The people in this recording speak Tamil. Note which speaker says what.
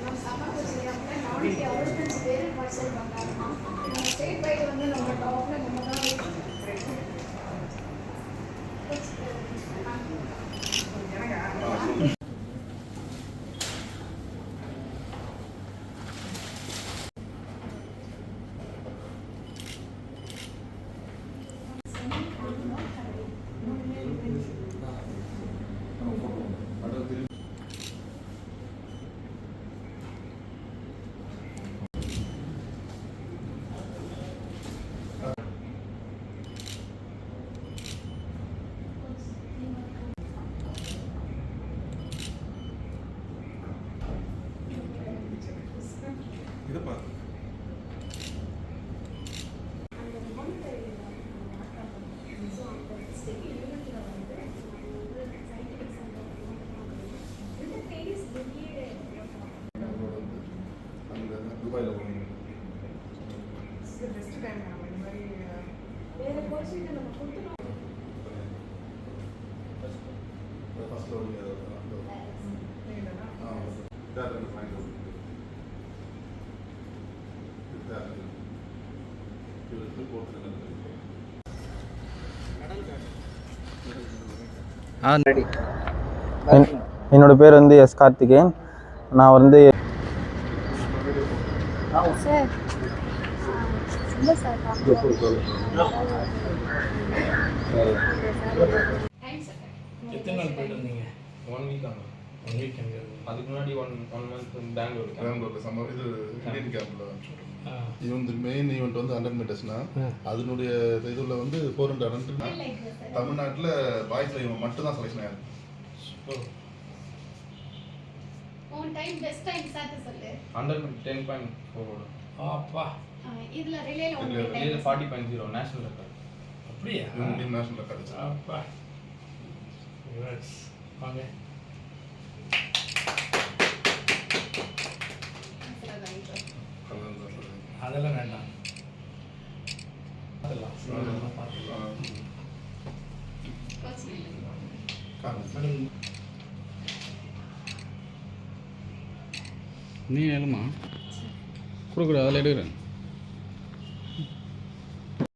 Speaker 1: நம்ம சம்மர் வச்சுருக்காங்க நானூற்றி அறுபத்தஞ்சு பேர் பார்சல் பண்ணாருமா நம்ம ஸ்டேட் வைடு வந்து நம்ம டாப்ல நம்ம தான்
Speaker 2: துபாயில் போனீங்க
Speaker 3: பெஸ்ட் டைம் நம்ம இந்த மாதிரி
Speaker 1: வேற கோர்ஸ் நம்ம கொடுத்துருவோம்
Speaker 2: ஃபர்ஸ்ட் லோன் ஆ
Speaker 4: என்னோட பேர் வந்து எஸ் கார்த்திகேயன். நான் வந்து
Speaker 5: எத்தனை நாள் போயிட்டு வந்தீங்க?
Speaker 6: ஒன் வீக் ஆகும்
Speaker 5: ஒன் வீக் எங்கே
Speaker 6: அதுக்கு முன்னாடி ஒன் ஒன் மந்த் பெங்களூர்
Speaker 2: பெங்களூர்ல சம்ம இது இந்தியன் கேம்ப்ல
Speaker 5: ஆ.
Speaker 2: இவங்க மெயின் ஈவெண்ட் வந்து ஹண்ட்ரட் மீட்டர்ஸ்னா அதனுடைய இதுல வந்து ஃபோர் ஹண்ட்ரட் ஹண்ட்ரட் தமிழ்நாட்டில் பாய்ஸ்ல இவன் மட்டும் தான் செலெக்ஷன் ஆயிருக்கு
Speaker 1: உன் டைம் பெஸ்ட் டைம் சேர்த்து சொல்லு.
Speaker 5: அப்பா.
Speaker 1: ஆ, இதுல ரிலேல உங்க
Speaker 6: இது
Speaker 1: time
Speaker 6: forty point zero national record
Speaker 5: அப்படியா?
Speaker 2: நேஷனல் ரெக்கார்டு
Speaker 5: அப்பா. Congrats. வாங்க. அதெல்லாம் வேண்டாம். அதெல்லாம். பார்த்துக்கலாம்.
Speaker 7: நீ எழுமா? கொடுக்குற அதில் எடுக்கிறேன்.